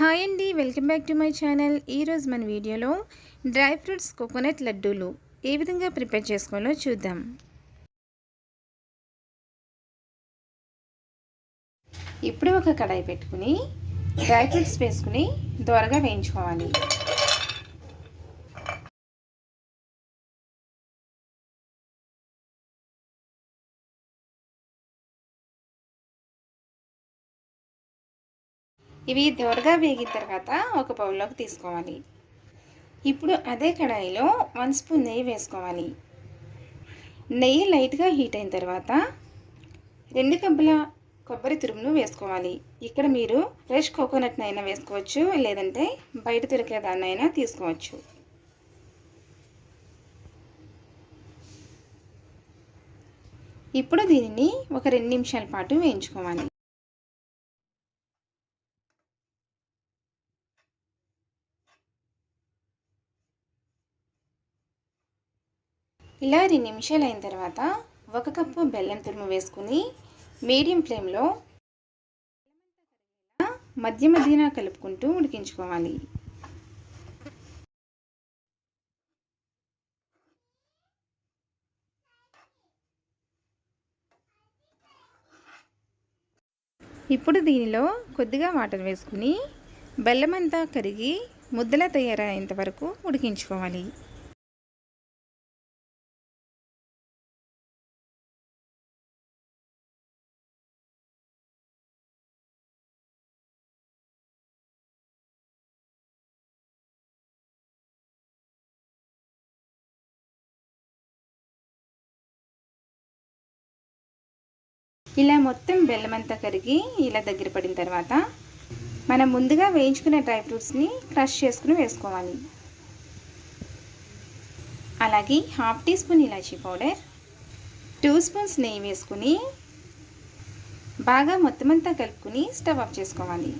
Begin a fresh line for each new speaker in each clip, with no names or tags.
Hi అండి welcome back to my channel. ఈరోజు మన వీడియోలో డ్రై ఫ్రూట్స్ కోకోనట్ లడ్డూలు ఏ విధంగా ప్రిపేర్ చేసుకోవాలో చూద్దాం. ఇప్పుడు ఒక కడాయి పెట్టుకుని డ్రై ఫ్రూట్స్ వేసుకుని దోరగా వేయించుకోవాలి. ఇవి దోరగా వేగిన తర్వాత ఒక బౌల్లోకి తీసుకోవాలి. ఇప్పుడు అదే కడాయిలో వన్ స్పూన్ నెయ్యి వేసుకోవాలి. నెయ్యి లైట్గా హీట్ అయిన తర్వాత రెండు కప్పుల కొబ్బరి తురుమును వేసుకోవాలి. ఇక్కడ మీరు ఫ్రెష్ కోకోనట్నైనా వేసుకోవచ్చు లేదంటే బయట దొరికే దాన్నైనా తీసుకోవచ్చు. ఇప్పుడు దీనిని ఒక రెండు నిమిషాల పాటు వేయించుకోవాలి. ఇలా రెండు నిమిషాలు అయిన తర్వాత ఒక కప్పు బెల్లం తురుము వేసుకుని మీడియం ఫ్లేమ్లో మధ్య మధ్యన కలుపుకుంటూ ఉడికించుకోవాలి. ఇప్పుడు దీనిలో కొద్దిగా వాటర్ వేసుకుని బెల్లం అంతా కరిగి ముద్దలా తయారయ్యేంత వరకు ఉడికించుకోవాలి. ఇలా మొత్తం బెల్లమంతా కరిగి ఇలా దగ్గర పడిన తర్వాత మనం ముందుగా వేయించుకున్న డ్రై ఫ్రూట్స్ని క్రష్ చేసుకుని వేసుకోవాలి. అలాగే హాఫ్ టీ స్పూన్ ఇలాచీ పౌడర్ టూ స్పూన్స్ నెయ్యి వేసుకుని బాగా మొత్తం అంతా కలుపుకుని స్టవ్ ఆఫ్ చేసుకోవాలి.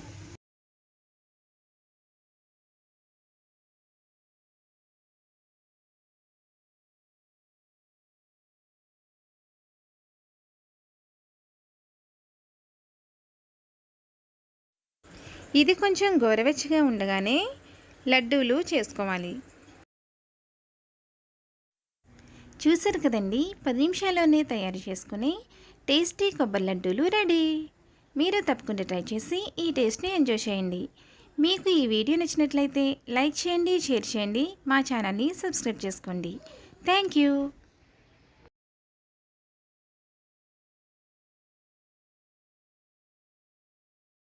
ఇది కొంచెం గోరవెచ్చగా ఉండగానే లడ్డూలు చేసుకోవాలి. చూసారు కదండి? పది నిమిషాల్లోనే తయారు చేసుకుని టేస్టీ కొబ్బరి లడ్డూలు రెడీ. మీరు తప్పకుండా ట్రై చేసి ఈ టేస్ట్ని ఎంజాయ్ చేయండి. మీకు ఈ వీడియో నచ్చినట్లయితే లైక్ చేయండి షేర్ చేయండి మా ఛానల్ని సబ్స్క్రైబ్ చేసుకోండి. Thank you.